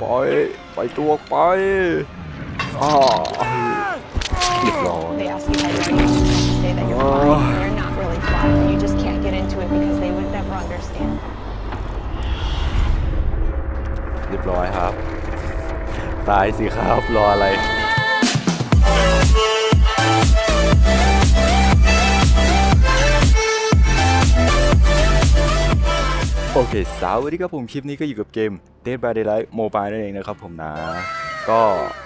ปล่อยปล่อยตัวไปอ้าเรียบร้อย They ask you how you're doing, you say that you're fine, and you're not really fine, and you just can't get into it because they would never understand. เรียบร้อยครับ ตายสิครับ รออะไร โอเคสวัสดีครับผมคลิปนี้ก็อยู่กับเกม Dead by Daylight Mobile นั่นเองนะครับผมนะ ก็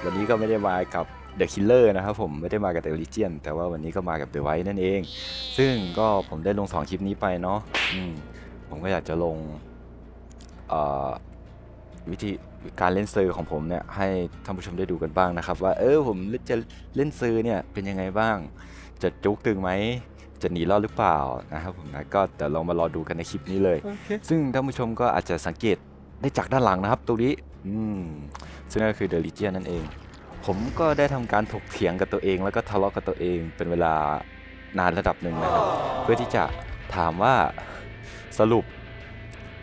วันนี้ก็ไม่ได้มากับ The Killer นะครับผมไม่ได้มากับ The Legion แต่ว่าวันนี้ก็มากับ The White นั่นเอง ซึ่งก็ผมได้ลง 2 คลิปนี้ไปเนาะผมก็อยากจะลงวิธีการเล่นเซอร์ของผมเนี่ยให้ท่านผู้ชมได้ดูกันบ้างนะครับ ว่าเออผมจะเล่นเซอร์เนี่ยเป็นยังไงบ้าง จะจุกตึงไหมจะหนีรอดหรือเปล่านะครับผมนะก็เดี๋ยวลองมารอดูกันในคลิปนี้เลย ซึ่งท่านผู้ชมก็อาจจะสังเกตได้จากด้านหลังนะครับตรงนี้อืมซึ่งก็คือ The Legion นั่นเอง ผมก็ได้ทำการถกเถียงกับตัวเอง แล้วก็ทะเลาะกับตัวเองเป็นเวลานานระดับหนึ่งนะครับ เพื่อที่จะถามว่าสรุป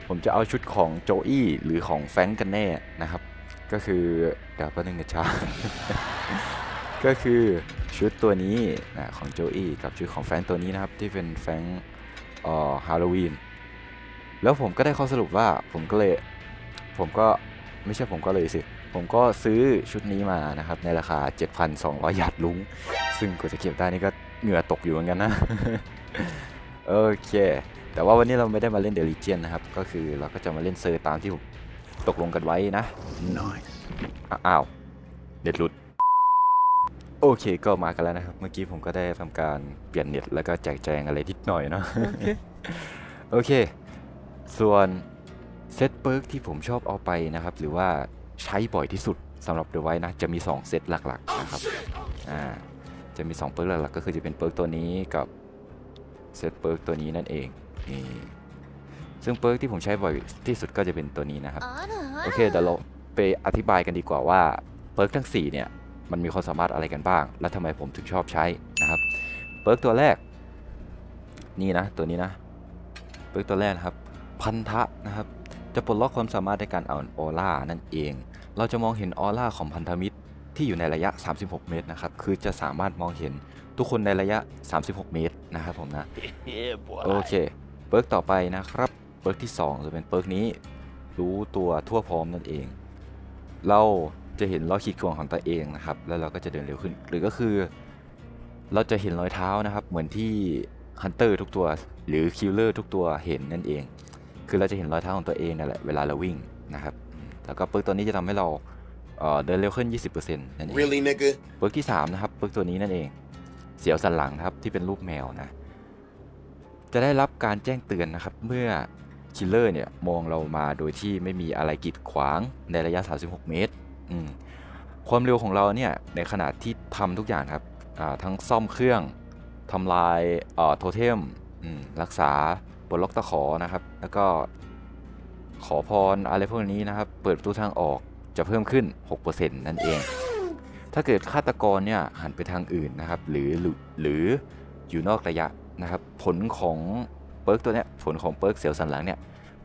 ผมจะเอาชุดของโจอี้หรือของแฟรงก์กันแน่นะครับ ก็คือเดี๋ยวแป๊บนึงนะจ๊ะ ก็คือชุดตัวนี้นะของโจอี้กับชุดของแฟรงก์ตัวนี้นะครับ ที่เป็นแฟรงก์เอ่อฮาโลวีนแล้วผมก็ได้ข้อสรุปว่าผมก็เลยผมก็ไม่ใช่ผมก็เลยสิ ผมก็ซื้อชุดนี้มานะครับ ในราคา 7,200 หยาดลุง ซึ่งกว่าจะเก็บได้นี่ก็เหงื่อตกอยู่เหมือนกันนะ โอเค แต่ว่าวันนี้เราไม่ได้มาเล่นเดลิเจียนนะครับ ก็คือเราก็จะมาเล่นเซอร์ตามที่ตกลงกันไว้นะอะอ้าวเน็ตหลุด โอเคก็มากันแล้วนะครับ เมื่อกี้ผมก็ได้ทำการเปลี่ยนเน็ตแล้วก็แจกแจงอะไรนิดหน่อยเนาะโอเค ส่วนเซตเปิร์กที่ผมชอบเอาไปนะครับ หรือว่าใช้บ่อยที่สุดสำหรับเดอะไว้นะ จะมี 2 เซตหลักๆนะครับอ่าจะมี 2 เปิร์กหลักๆก็คือจะเป็นเปิร์กตัวนี้กับเซตเปิร์กตัวนี้นั่นเองนี่ซึ่งเปิร์กที่ผมใช้บ่อยที่สุดก็จะเป็นตัวนี้นะครับ โอเคเดี๋ยวเราไปอธิบายกันดีกว่าว่าเปิร์กทั้ง4เนี่ย มันมีความสามารถอะไรกันบ้าง และทำไมผมถึงชอบใช้นะครับเปิร์กตัวแรก นี่นะตัวนี้นะเปิร์กตัวแรกนะครับ พันธะนะครับ จะปลดล็อกความสามารถในการเอาออร่านั่นเอง เราจะมองเห็นออร่าของพันธมิตรที่อยู่ในระยะ 36 เมตรนะครับ คือจะสามารถมองเห็นทุกคนในระยะ 36 เมตรนะครับผมนะ โอเคเปิร์กต่อไปนะครับเปิร์กที่ 2 จะเป็นเปิร์กนี้ รู้ตัวทั่วพร้อมนั่นเอง เรา จะเห็นรอยขีดข่วงของตัวเองนะครับ แล้วเราก็จะเดินเร็วขึ้น หรือก็คือ เราจะเห็นรอยเท้านะครับ เหมือนที่ฮันเตอร์ทุกตัว หรือคิลเลอร์ทุกตัวเห็นนั่นเอง คือเราจะเห็นรอยเท้าของตัวเองนั่นแหละเวลาเราวิ่งนะครับอืมแล้วก็เปิร์กตัวนี้จะทำให้เราเอ่อเดินเร็วขึ้น 20%นั่นเอง Really, nigga? เปิร์กที่ 3 นะครับ เปิร์กตัวนี้นั่นเอง เสียวสันหลังนะครับที่เป็นรูปแมวนะ จะได้รับการแจ้งเตือนนะครับ เมื่อคิลเลอร์เนี่ยมองเรามาโดยที่ไม่มีอะไรกีดขวางในระยะ 36 เมตร อืมความเร็วของเราเนี่ยในขณะที่ทำทุกอย่างครับอ่าทั้งซ่อมเครื่องทำลายเอ่อโทเทมอืมรักษาปลดล็อกตะขอนะครับ แล้วก็ขอพรอะไรพวกนี้นะครับ เปิดประตูทางออกจะเพิ่มขึ้น 6%นั่นเอง ถ้าเกิดฆาตกรเนี่ยหันไปทางอื่นนะครับ หรือหรือหรืออยู่นอกระยะนะครับ ผลของเปิร์กตัวเนี้ยผลของเปิร์กเสียวสันหลังเนี่ย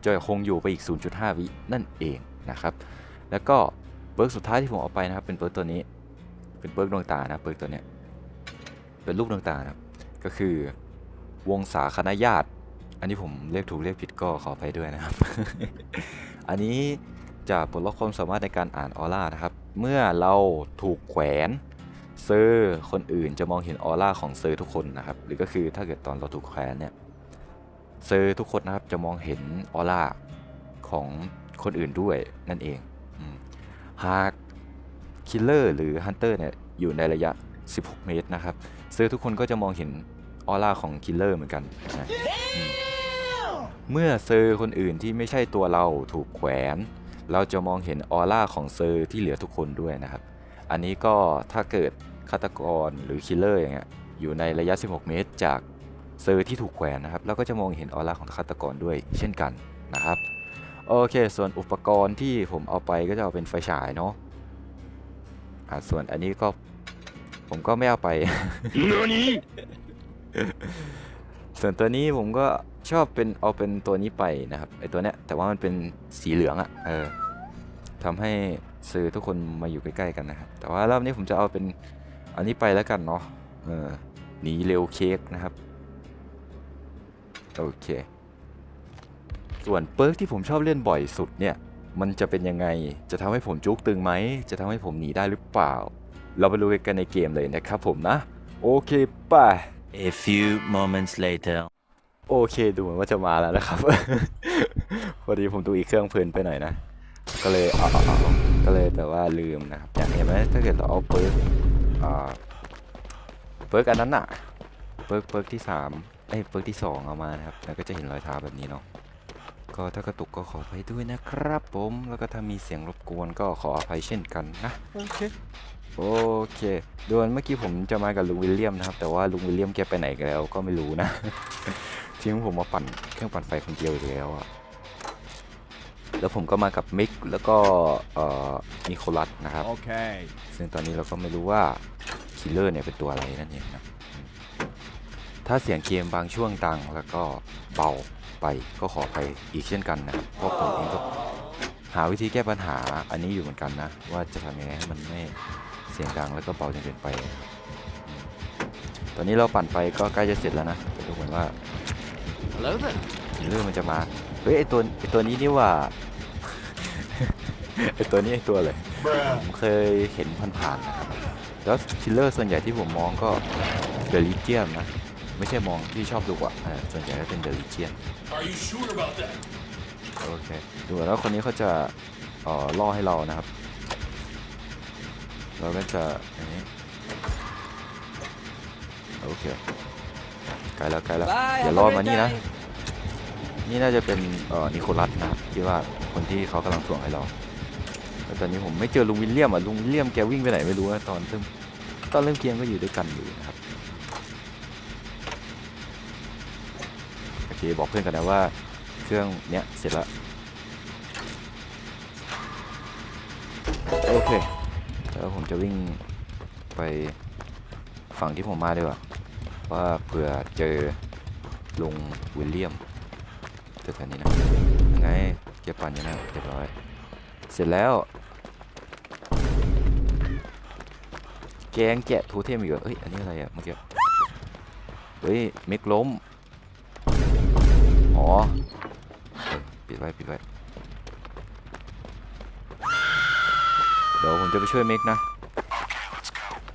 จะคงอยู่ไปอีก 0.5 วินั่นเองนะครับ แล้วก็ เปิร์กสุดท้ายที่ผมเอาไปนะครับ เป็นเปิร์กตัวนี้ เป็นเปิร์กดวงตานะเปิร์กตัวเนี้ยเป็นรูปดวงตานะครับ ก็คือวงสาคณะญาติ อันนี้ผมเรียกถูกเรียกผิดก็ขอไปด้วยนะครับ อันนี้จะปลดล็อกความสามารถในการอ่านออร่านะครับ เมื่อเราถูกแขวนเซอร์คนอื่นจะมองเห็นออร่าของเซอร์ทุกคนนะครับ หรือก็คือถ้าเกิดตอนเราถูกแขวนเนี่ยเซอร์ทุกคนนะครับจะมองเห็นออร่าของคนอื่นด้วยนั่นเองอ หากคิลเลอร์หรือฮันเตอร์เนี่ยอยู่ในระยะ 16 เมตรนะครับเซอร์ทุกคนก็จะมองเห็นออร่าของคิลเลอร์เหมือนกันนะอืมเมื่อเซอร์คนอื่นที่ไม่ใช่ตัวเราถูกแขวน เราจะมองเห็นออร่าของเซอร์ที่เหลือทุกคนด้วยนะครับ อันนี้ก็ถ้าเกิดฆาตกรหรือคิลเลอร์อย่างเงี้ยอยู่ในระยะ 16 เมตร จากเซอร์ที่ถูกแขวนนะครับเราก็จะมองเห็นออร่าของฆาตกรด้วยเช่นกันนะครับ โอเค ส่วนอุปกรณ์ที่ผมเอาไปก็จะเอาเป็นไฟฉายเนาะอะส่วนอันนี้ก็ผมก็ไม่เอาไป ส่วนตัวนี้ผมก็ชอบเป็นเอาเป็นตัวนี้ไปนะครับไอตัวเนี้ยแต่ว่ามันเป็นสีเหลืองอะ่ะเออททำให้สื่อทุกคนมาอยู่ใกล้ๆกันนะครับแต่ว่ารอบนี้ผมจะเอาเป็นอันนี้ไปแล้วกันเนาะเออหนีเร็วเค้กนะครับ โอเค ส่วนเปิร์กที่ผมชอบเล่นบ่อยสุดเนี่ยมันจะเป็นยังไง จะทำให้ผมจุกตึงไหม จะทำให้ผมหนีได้หรือเปล่า เราไปดูกันในเกมเลยนะครับผมนะ โอเคไป่ะ A few moments later. โอเคดูเหมือนว่าจะมาแล้วนะครับ พอดีผมดูอีกเครื่องเพลินไปหน่อยนะ ก็เลยเอาเอาเอาก็เลยแบบว่าลืมนะครับ อย่างเห็นไหมถ้าเกิดเราเอาเปิร์กอ่าเปิร์กอันนั้นอะเปิร์กเปิร์กที่สามเอ้ยเปิร์กที่สองเอามานะครับ แล้วก็จะเห็นรอยเท้าแบบนี้เนาะ ก็ถ้ากระตุกก็ขออภัยด้วยนะครับผม แล้วก็ถ้ามีเสียงรบกวนก็ขออภัยเช่นกันนะ โอเค โอเคโดยเมื่อกี้ผมจะมากับลุงวิลเลียมนะครับ แต่ว่าลุงวิลเลียมแกไปไหนกันแล้วก็ไม่รู้นะ ทิ้งผมมาปั่นเครื่องปั่นไฟคนเดียวอีกแล้วอะแล้วผมก็มากับมิกแล้วก็เอ่อนิโคลัสนะครับ Okay. ซึ่งตอนนี้เราก็ไม่รู้ว่าคิลเลอร์เนี่ยเป็นตัวอะไรนั่นเองนะอืมถ้าเสียงเกมบางช่วงดังแล้วก็เบา ไปก็ขอไปอีกเช่นกันนะครับเพราะผมเองก็หาวิธีแก้ปัญหาอันนี้อยู่เหมือนกันนะ ว่าจะทำยังไงให้มันไม่เสียงดังแล้วก็เบาจนเกินไปอืมตอนนี้เราปั่นไปก็ใกล้จะเสร็จแล้วนะแต่ดูเหมือนว่า Hello there. เรื่องมันจะมาเฮ้ยไอตัวไอตัวนี้นี่ว่าไอตัวนี้ไอตัวเลยผมเคยเห็นผ่านๆนะครับแล้วคิลเลอร์ส่วนใหญ่ที่ผมมองก็เดลิเจียนนะ ไม่ใช่มองที่ชอบดูอะเออส่วนใหญ่ก็เป็นเดลิเจียน Are you sure about that? โอเคดูเหมือนว่าคนนี้เขาจะเอ่อล่อให้เรานะครับ เราก็จะอย่างนี้โอเคไกลแล้วไกลแล้วอย่าล่อมานี่นะ นี่น่าจะเป็นเอ่อนิโคลัสนะครับที่ว่าคนที่เขากำลังส่งให้เราแล้วตอนนี้ผมไม่เจอลุงวิลเลียมอะลุงวิลเลียมแกวิ่งไปไหนไม่รู้นะตอนเริ่มตอนเริ่มเกมก็อยู่ด้วยกันอยู่นะครับโอเค บอกเพื่อนกันนะว่า เครื่องเนี้ยเสร็จแล้วโอเคแล้วผมจะวิ่งไปฝั่งที่ผมมาดีกว่าว่าเผื่อเจอลุงวิลเลียมแถวนี้นะยังไงเก็บปันอยู่นะเรียบร้อย เสร็จแล้ว แกงแกะโทเทมอีกเหรอเอ้ย อันนี้อะไรอะเมื่อกี้ เฮ้ยเมกล้ม ปิดไว้ปิดไว้เดี๋ยวผมจะไปช่วยเมกนะ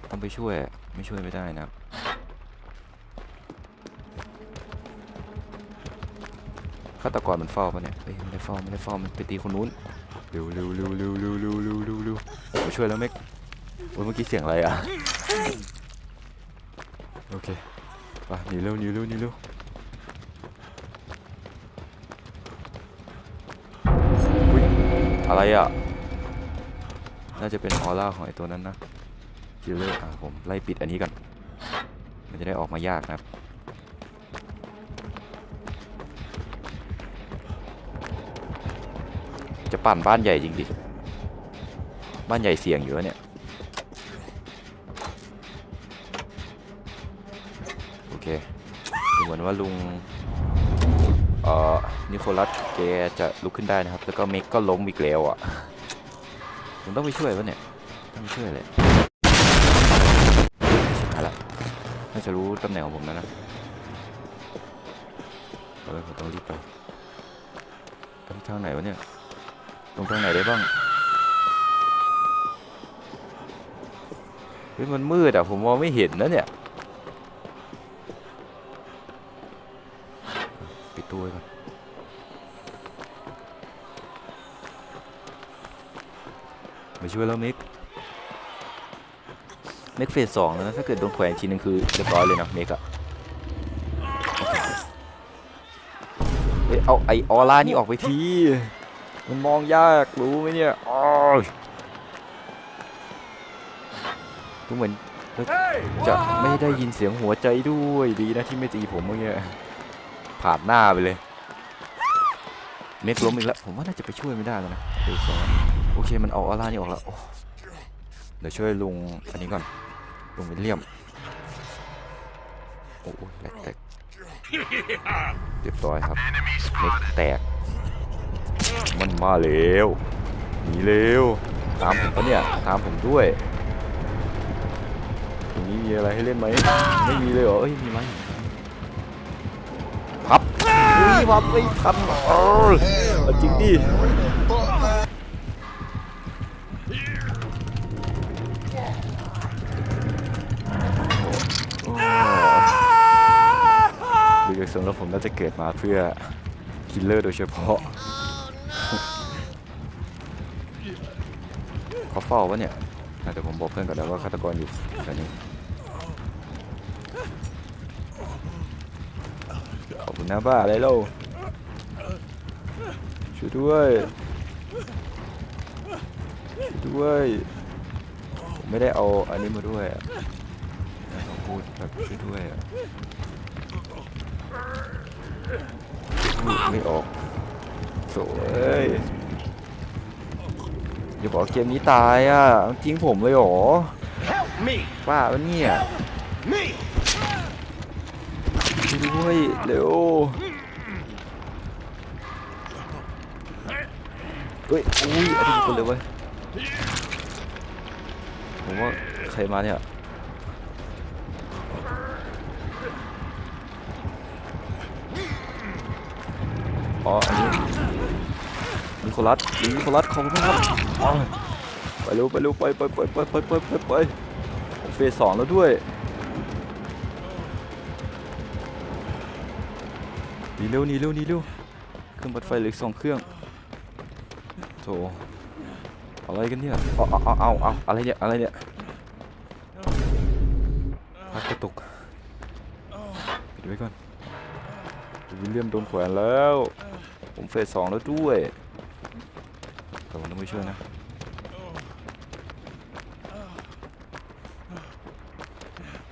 ต้องไปช่วยไม่ช่วยไม่ได้นะฆาตกรมันเฝ้าปะเนี่ยเอ้ยไม่ได้เฝ้าไม่ได้เฝ้ามันไปตีคนนู้นเร็วเร็วเร็วเร็วเร็วเร็วเร็วเร็วเร็วมาช่วยแล้วเมกโอ้ยเมื่อกี้เสียงอะไรอะโอเคไปหนีเร็วหนีเร็วหนีเร็ว อะไรอะ น่าจะเป็นออร่าของไอตัวนั้นนะคิลเลอร์อะผมไล่ปิดอันนี้ก่อน มันจะได้ออกมายากนะครับจะปั่นบ้านใหญ่จริงดิ บ้านใหญ่เสี่ยงอยู่แล้วเนี่ย โอเคเหมือนว่าลุง เอ่อนิโคลัสแกจะลุกขึ้นได้นะครับ แล้วก็เมกก็ล้มอีกแล้วอะผมต้องไปช่วยวะเนี่ยต้องช่วยเลยหายละน่าจะรู้ตำแหน่งของผมแล้วนะเออผมต้องรีบไปไปทางไหนวะเนี่ย ตรงทางไหนได้บ้างเฮ้ยมันมืดอะผมมองไม่เห็นนะเนี่ย ช่วยแล้วมิกเมกเฟสสองแล้วนะถ้าเกิดโดนแขวนทีนึงคือเรียบร้อยเลยนะเมกอะเฮ้ยเอาไอออร่านี่ออกไปทีมันมองยากรู้ไหมเนี่ยอ้าวดูเหมือนจะไม่ได้ยินเสียงหัวใจด้วยดีนะที่ไม่ตีผมเมื่อกี้ผ่านหน้าไปเลยเมกล้มอีกแล้วผมว่าน่าจะไปช่วยไม่ได้แล้วนะเดี๋ยวก่อนโอ เคมันเอาออร่านี่ออกแล้วเดี๋ยวช่วยลุงอันนี้ก่อนลุงวิลเลียมโอ้โหแหลกแตกเรียบร้อยครับเมกแตก มันมาแล้วหนีเร็วตามผมปะเนี่ยตามผมด้วยตรงนี้มีอะไรให้เล่นไหมไม่มีเลยเหรอเอ้ยมีไหมพับอุ้ยพับไม่ทันเออจริงดิ ดูจากทรงแล้วผมน่าจะเกิดมาเพื่อคิลเลอร์โดยเฉพาะเขาเฝ้าวะเนี่ยอะเดี๋ยวผมบอกเพื่อนก่อนนะว่าฆาตกรอยู่แถวนี้ขอบคุณนะบ้าอะไรเล่าช่วยด้วยช่วยด้วยผมไม่ได้เอาอันนี้มาด้วยอะต้องพูดแบบช่วยด้วยอะ ไม่ออกโถ่เอ้ยอย่าบอกเกมนี้ตายอะจริงผมเลยหรอป้าวะเนี่ย Me! ช่วยด้วยเร็วเฮ้ยอุ้ยอันนี้คนเลยเว้ยผมว่าใครมาเนี่ยอ๋ออันนี้ นิโคลัสนิโคลัสของคุณครับอ๋อไปเร็วไปเร็วไปไปไปไปไปไปไปไปผมเฟสสองแล้วด้วยหนีเร็วหนีเร็วหนีเร็วเครื่องบัดไฟเหลืออกสองเครื่องโถอะไรกันเนี่ยเอาเอาเอาเอาเอาอะไรเนี่ยอะไรเนี่ยพักกระตุกปิดไว้ก่อนวิลเลียมโดนแขวนแล้ว ผมเฟสสองแล้วด้วยแต่ผมต้อง ไปช่วยนะ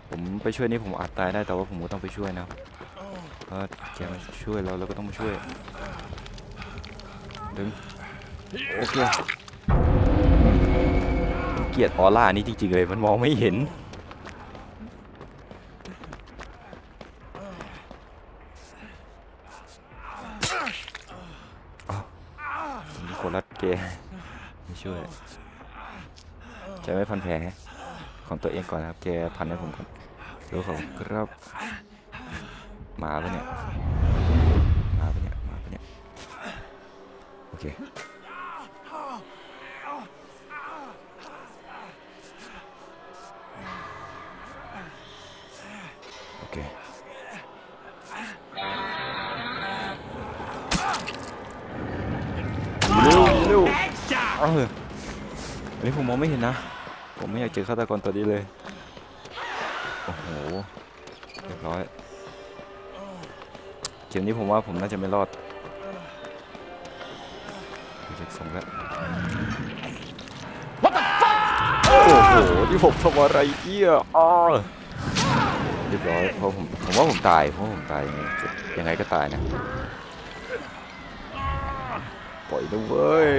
ผมไปช่วยนี่ผมอาจตายได้แต่ว่าผมก็ต้องไปช่วยนะถ้าะแกมาช่วยเราเราก็ต้องมาช่วยดึงโอเคเกียดออร่านี้จริงๆเลยมันมองไม่เห็นอ้าวมีคนรัดแก ช่วย จะไม่พันแผลของตัวเองก่อนนะครับแกพันให้ผมก่อนรู้ขอบคุณครับมาปะเนี่ย มาปะเนี่ย มาปะเนี่ย โอเค เอออันนี้ผมมองไม่เห็นนะ ผมไม่อยากเจอฆาตกรตัวนี้เลย โอ้โห เรียบร้อย เกมนี้ผมว่าผมน่าจะไม่รอดดูจากทรงแล้วโอ้โห ที่ผมทำอะไรเกี้ยอ้อเรียบร้อย เพราะผม ผมว่าผมตาย เพราะผมตายยังไงยังไงก็ตายนะ ปล่อยนะเว้ย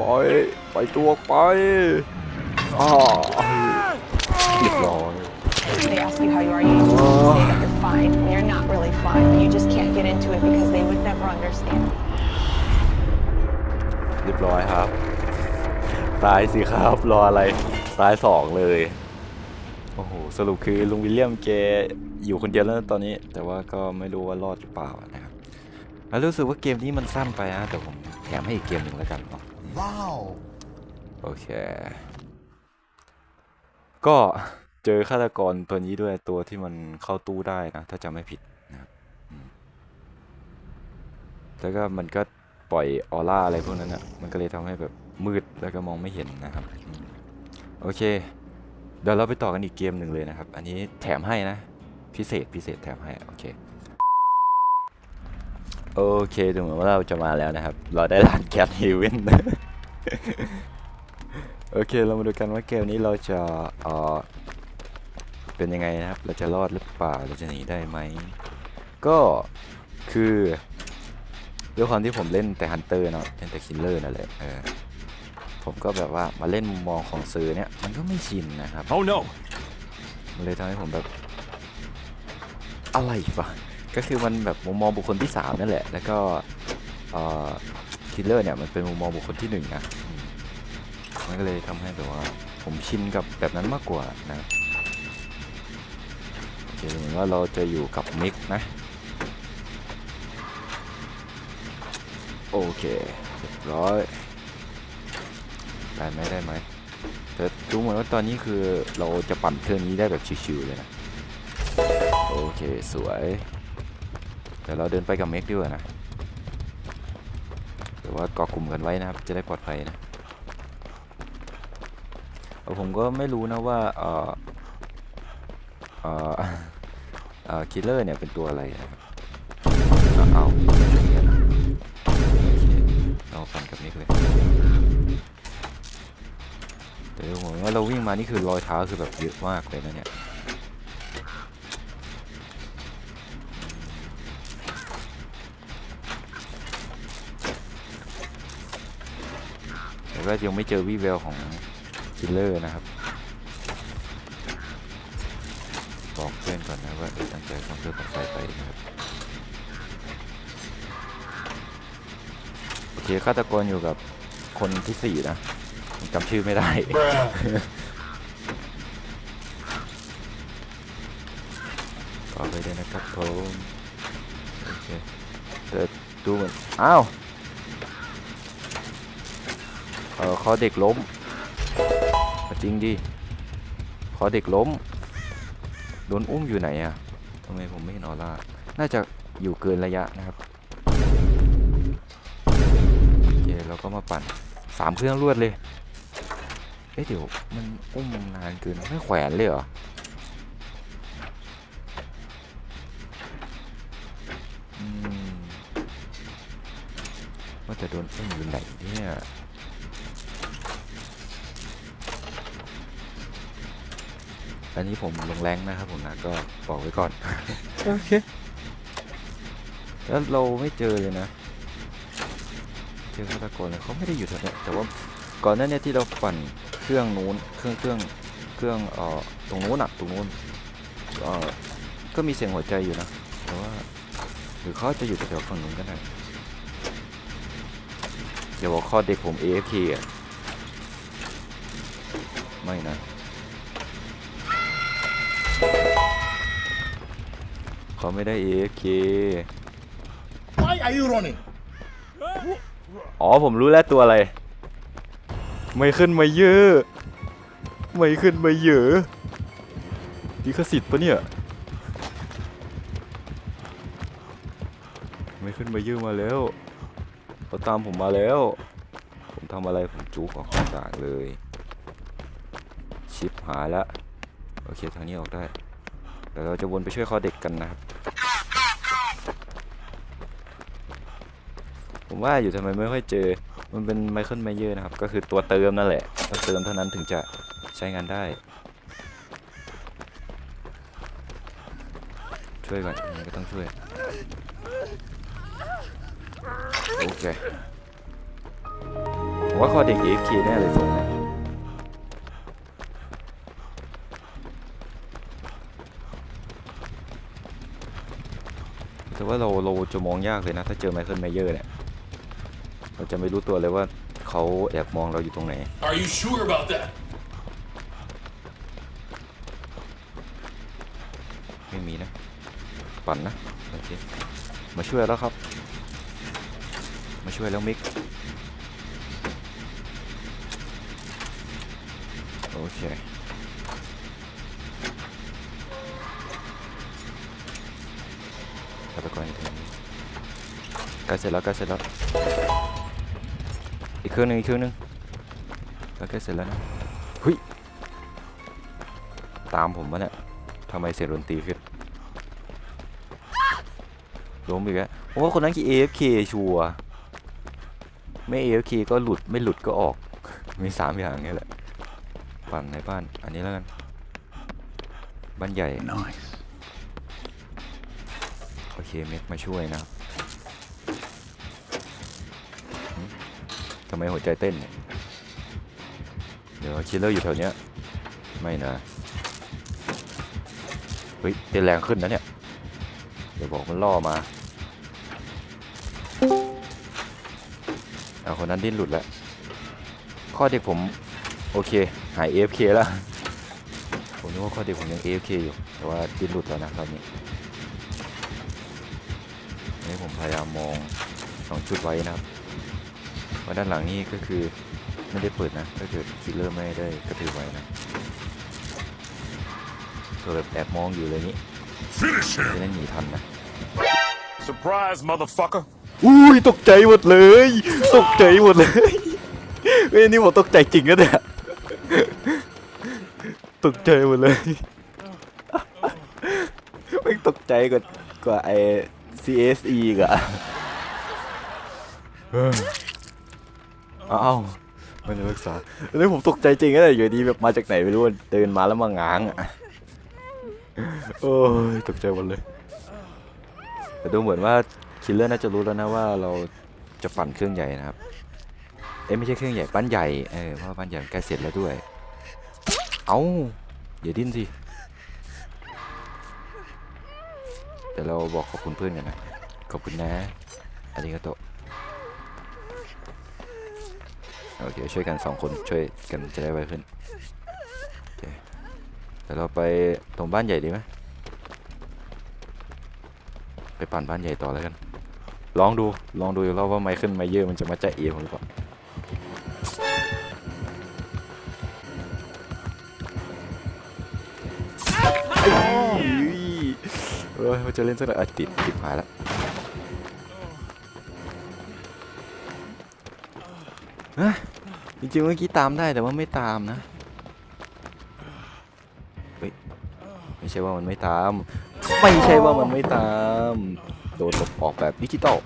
ปล่อยปล่อยตัวออกไปอ้อเรียบร้อย They ask you how you are, you just say that you're fine, and you're not really fine. You just can't get into it because they would never understand. เรียบร้อยครับ ตายสิครับรออะไรตายสองเลย โอ้โห สรุปคือลุงวิลเลียมแกอยู่คนเดียวแล้วนะตอนนี้ แต่ว่าก็ไม่รู้ว่ารอดหรือเปล่านะครับแล้วรู้สึกว่าเกมนี้มันสั้นไปนะแต่ผมแถมให้อีกเกมหนึ่งแล้วกันเนาะ Wow! โอเค ก็เจอฆาตกรตัวนี้ด้วยตัวที่มันเข้าตู้ได้นะ ถ้าจำไม่ผิดนะแล้วก็มันก็ปล่อยออร่าอะไรพวกนั้นนะมันก็เลยทำให้แบบมืดแล้วก็มองไม่เห็นนะครับ โอเค เดี๋ยวเราไปต่อกันอีกเกมหนึ่งเลยนะครับ อันนี้แถมให้นะ พิเศษพิเศษแถมให้ โอเค โอเคดูเหมือนว่าเราจะมาแล้วนะครับ เราได้ร้านแคทเฮเว่นโอเคเรามาดูกันว่าเกมนี้เราจะเอ่อเป็นยังไงนะครับ เราจะรอดหรือเปล่าเราจะหนีได้ไหม ก็คือด้วยความที่ผมเล่นแต่ฮันเตอร์เนาะเล่นแต่คิลเลอร์นั่นแหละเออผมก็แบบว่ามาเล่นมุมมองของซื้อเนี่ยมันก็ไม่ชินนะครับ Oh no! มันเลยทำให้ผมแบบ อะไรวะ ก็คือมันแบบมุมมองบุคคลที่สามนั่นแหละ แล้วก็คิลเลอร์เนี่ยมันเป็นมุมมองบุคคลที่หนึ่งนะมันก็เลยทำให้แบบว่าผมชินกับแบบนั้นมากกว่านะโอเคเหมือนว่าเราจะอยู่กับมิกนะ โอเคเรียบร้อยได้ไหมได้ไหมแต่ดูเหมือนว่าตอนนี้คือเราจะปั่นเครื่องนี้ได้แบบชิวๆเลยนะ โอเค สวย ดี๋ยวเราเดินไปกับเมกดีกว่านะหรือว่าเกาะกลุ่มกันไว้นะครับ จะได้ปลอดภัยนะเออผมก็ไม่รู้นะว่าเออเออเออคิลเลอร์เนี่ยเป็นตัวอะไรนะครับเอาเอาโอเคเราปั่นกับเมกเลยแต่ดูเหมือนว่าเราวิ่งมานี่คือรอยเท้าคือแบบเยอะมากเลยนะเนี่ย ก็ยังไม่เจอวีเวลของคิลเลอร์นะครับบอกเพื่อนก่อนนะว่าตั้งใจทำเพื่อปัดไฟไปนะครับโอเคฆาตกรอยู่กับคนที่สี่นะจำชื่อไม่ได้ ต่อไปเลยนะครับผมโอเคเดี๋ยวดูเหมือนอ้าว เออคอเด็กล้ม จริงดิคอเด็กล้ม โดนอุ้มอยู่ไหนอะทำไมผมไม่เห็นออร่า น่าจะอยู่เกินระยะนะครับโอเคเราก็มาปั่นสามเครื่องรวดเลย เอ๊ะเดี๋ยวมันอุ้มนานเกินไม่แขวนเลยเหรออืมว่าจะโดนอุ้มอยู่ไหนเนี่ย อันนี้ผมลงแรงนะครับผมนะก็บอกไว้ก่อน โอเค แล้วเราไม่เจอเลยนะ เจอฆาตกรเลยเขาไม่ได้อยู่แถวเนี้ยแต่ว่าก่อนหน้าเนี้ที่เราปั่นเครื่องนู้นเครื่องเครื่องเครื่องเอ่อตรงนู้นอะตรงนู้นเอ่อก็มีเสียงหัวใจอยู่นะ แต่ว่าหรือเขาจะอยู่แถวๆฝั่งนู้นก็ได้เดี๋ยวบอกข้อเด็กผม AFK อะไม่นะ เขาไม่ได้ AFK Why are you running? อ๋อผมรู้แล้วตัวอะไร ไม่ขึ้นมาเยอะ ไม่ขึ้นมาเยอะลิขสิทธิ์ปะเนี่ย ไม่ขึ้นมาเยอะมาแล้วเขาตามผมมาแล้ว ผมทำอะไรผมจุกออกต่างๆเลย ชิปหายละโอเคทางนี้ออกได้เดี๋ยวเราจะวนไปช่วยคอเด็กกันนะครับ ว่าอยู่ทำไมไม่ค่อยเจอ มันเป็นไมเคิลไมเยอร์นะครับ ก็คือตัวเติมนั่นแหละต้องเติมเท่านั้นถึงจะใช้งานได้ ช่วยก่อนยังไงก็ต้องช่วย โอเคผมว่าคอเด็ก AFK แน่เลยส่งนะแต่ว่าเราเราจะมองยากเลยนะ ถ้าเจอไมเคิลไมเยอร์เนี่ย เราจะไม่รู้ตัวเลยว่าเขาแอบมองเราอยู่ตรงไหน Are you sure about that? ไม่มีนะ ปั่นนะโอเคมาช่วยแล้วครับ มาช่วยแล้วมิกโอเคฆาตกรอยู่ตรงนี้ใกล้เสร็จแล้วใกล้เสร็จแล้วอีกเค รื่องหนึงอีกเครื่องหนึงใกล้ๆเสร็จแล้วนะเฮ้ยตามผมมาเนี่ยทำไมเสียงดนตรีขึ้นล้มอีกแล้วผมว่าคนนั้นคือ AFK ชัวร์ไม่ AFK ก็หลุดไม่หลุดก็ออก มีสามอย่างนี้แหละปั่นในบ้าน อันนี้แล้วกัน บ้านใหญ่ Nice. โอเคเมกมาช่วยนะครับหึทำ ไมหัวใจเต้นเนี่ยเดี๋ยวคิลเลอร์อยู่แถวเนี้ยไม่นะเฮ้ยเต้นแรงขึ้นนะเนี่ยเดี๋ยวบอกมันล่อมาเอาคนนั้นดิ้นหลุดแล้วข้อเด็กผมโอเคหาย AFK แล้วผมนึกว่าข้อเด็กผมยัง AFK อยู่แต่ว่าดิ้นหลุดแล้วนะตอนนี้นี่ผมพยายามมองสองจุดไว้นะครับ ว่าด้านหลังนี่ก็คือไม่ได้เปิดนะถ้าเกิดคิลเลอร์ไม่ได้กระถือไว้นะก็แบบแอบมองอยู่เลยนี่ Finish จะ him! ได้หนีทันนะ Surprise, motherfucker! อุ้ยตกใจหมดเลย ตกใจหมดเลยเฮ้ยนี่ผมตกใจจริงนะเนี่ยตกใจหมดเลยไม่งตกใจกว่ากว่าไอ้ CSE อีกอะเฮ้ย อ้าวไม่ได้รักษาอันนี้ผมตกใจจริงเนี่ยอยู่ดีแบบมาจากไหนไม่รู้เดินมาแล้วมาง้างอะโอ้ยตกใจหมดเลย แต่ดูเหมือนว่าคิลเลอร์น่าจะรู้แล้วนะว่าเราจะปั่นเครื่องใหญ่นะครับ เอ้ไม่ใช่เครื่องใหญ่ปั้นใหญ่ เออเพราะปั้นใหญ่ใกล้เสร็จแล้วด้วย เอาอย่าดิ้นสิเดี๋ยวเราบอกขอบคุณเพื่อนกันนะ ขอบคุณนะอาริกาโตะ โอเคช่วยกันสองคนช่วยกันจะได้ไวขึ้นโอเคเดี๋ยวเราไปตรงบ้านใหญ่ดีไหมไปปั่นบ้านใหญ่ต่อแล้วกันลองดูลองดูอีกรอบว่าไมเคิลไมเยอร์มันจะมาแจะเอผมหรือเปล่าไอ้เอ้ยมันจะเล่นสักหน่อยติดติดหายแล้ว จริงๆเมื่อกี้ตามได้แต่ว่าไม่ตามนะเฮ้ยไม่ใช่ว่ามันไม่ตาม ไม่ใช่ว่ามันไม่ตาม โดนหลบออกแบบดิจิตอล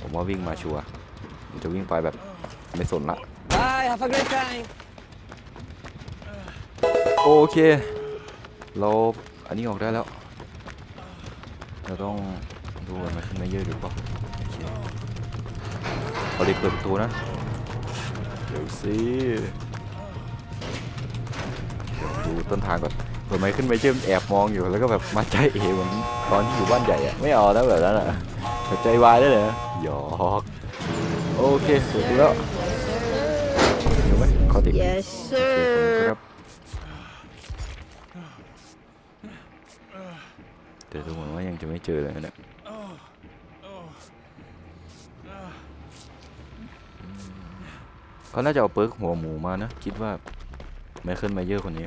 ผมว่าวิ่งมาชัวร์ผมจะวิ่งไปแบบไม่สนละ Bye, have a great time. โอเค เราอันนี้ออกได้แล้ว เราต้องดูมันมา ขึ้นมาเยอะหรือเปล่าโอเคเอาเด็กเปิดประตูนะ เดี๋ยวสิเดี๋ยวดูต้นทางก่อนเปิดไมค์ขึ้นไปเชื่อมแอบมองอยู่แล้วก็แบบมาใจเอเหมือนตอนที่อยู่บ้านใหญ่อะไม่เอานะแบบนั้นอะหัวใจวายได้เลยนะหยอกโอเคเปิดประตูแล้วเดี๋ยวไหมขอติด Yes, โอเคขอบคุณครับแต่ดูเหมือนว่ายังจะไม่เจอเลยนะ เขาน่าจะเอาเปิร์กหัวหมูมานะ คิดว่าไมเคิลไมเยอร์คนนี้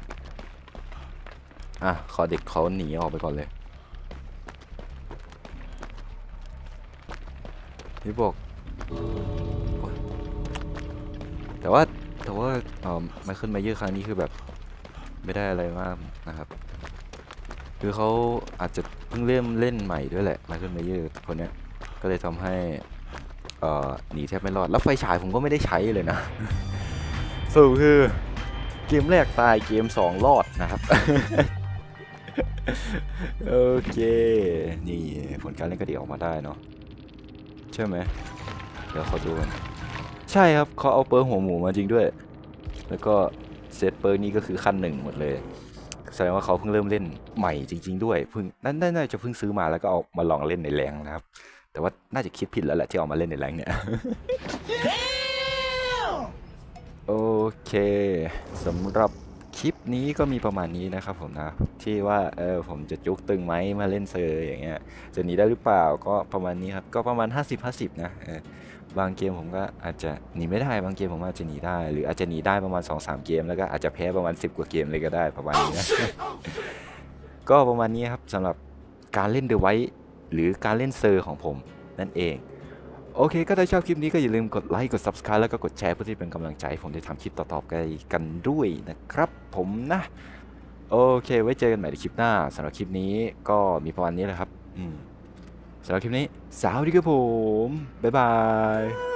อะ ขอเด็กเขาหนีออกไปก่อนเลยนี่บอก แต่ว่าแต่ว่าเออไมเคิลไมเยอร์ครั้งนี้คือแบบไม่ได้อะไรมากนะครับ คือเขาอาจจะเพิ่งเริ่มเล่นใหม่ด้วยแหละไมเคิลไมเยอร์คนนี้ก็เลยทำให้ เอ่อหนีแทบไม่รอด แล้วไฟฉายผมก็ไม่ได้ใช้เลยนะสรุปคือเกมแรกตายเกม2รอดนะครับ โอเค นี่ผลการเล่นก็ดีออกมาได้เนาะใช่ไหมเดี๋ยวเขาดูกันใช่ครับเขาเอาเปิร์หัวหมูมาจริงด้วย แล้วก็เซตเปิร์นี้ก็คือขั้นหนึ่งหมดเลยแสดงว่าเขาเพิ่งเริ่มเล่นใหม่จริง ๆ ด้วยเพิ่งนั่นน่าจะเพิ่งซื้อมาแล้วก็เอามาลองเล่นในแรงนะครับ แต่ว่าน่าจะคิดผิดแล้วแหละที่เอามาเล่นในแรงเนี่ย โอเคสำหรับคลิปนี้ก็มีประมาณนี้นะครับผมนะ ที่ว่าเออผมจะจุกตึงไหมมาเล่นเซอร์อย่างเงี้ยจะหนีได้หรือเปล่าก็ประมาณนี้ครับก็ประมาณ 50-50 นะเออบางเกมผมก็อาจจะหนีไม่ได้บางเกมผมอาจจะหนีได้ หรืออาจจะหนีได้ประมาณ 2-3 เกม แล้วก็อาจจะแพ้ประมาณ 10 กว่าเกมเลยก็ได้ประมาณนี้นะก็ประมาณนี้ครับสำหรับการเล่นเดอะไวท์ หรือการเล่นเซอร์ของผมนั่นเอง โอเค ก็ถ้าชอบคลิปนี้ก็อย่าลืมกดไลค์ กด Subscribe แล้วก็กดแชร์เพื่อที่เป็นกำลังใจผมได้ทำคลิปต่อๆไปกันด้วยนะครับ ผมนะ โอเค ไว้เจอกันใหม่ในคลิปหน้าสำหรับคลิปนี้ก็มีประมาณนี้แหละครับ อืมสำหรับคลิปนี้ สวัสดีครับผม บ๊ายบาย